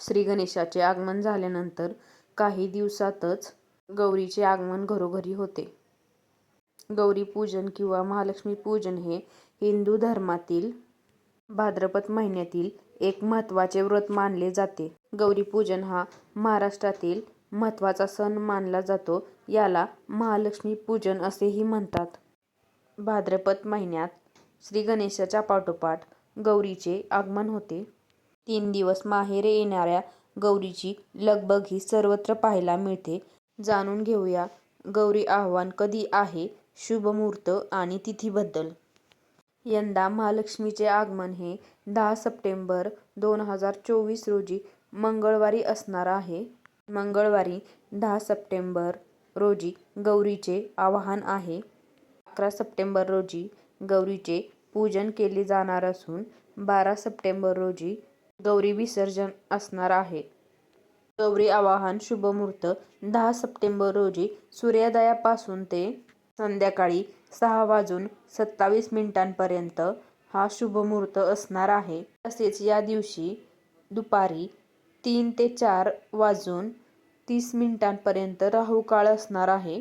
श्री गणेशाचे आगमन झाल्यानंतर काही दिवसातच गौरीचे आगमन घरोघरी होते. गौरी पूजन किंवा महालक्ष्मी पूजन हे हिंदू धर्मातील भाद्रपद महिन्यातील एक महत्त्वाचे व्रत मानले जाते. गौरी पूजन हा महाराष्ट्रातील महत्त्वाचा सण मानला जातो. याला महालक्ष्मी पूजन असेही म्हणतात. भाद्रपद महिन्यात श्रीगणेशाच्या पाठोपाठ गौरीचे आगमन होते. तीन दिवस माहेरी येणाऱ्या गौरीची लगबग ही सर्वत्र पाहायला मिळते. जाणून घेऊया गौरी आवाहन कधी आहे, शुभ मुहूर्त आणि तिथीबद्दल. यंदा महालक्ष्मीचे आगमन हे दहा सप्टेंबर दोन हजार चोवीस रोजी मंगळवारी असणार आहे. मंगळवारी दहा सप्टेंबर रोजी गौरीचे आवाहन आहे. अकरा सप्टेंबर रोजी गौरीचे पूजन केले जाणार असून बारा सप्टेंबर रोजी गौरी विसर्जन असणार आहे. गौरी आवाहन शुभमुहूर्त दहा सप्टेंबर रोजी सूर्योदयापासून ते संध्याकाळी सहा वाजून सत्तावीस मिनिटांपर्यंत हा शुभमुहूर्त असणार आहे. तसेच या दिवशी दुपारी तीन ते चार वाजून तीस मिनिटांपर्यंत राहू काळ असणार आहे.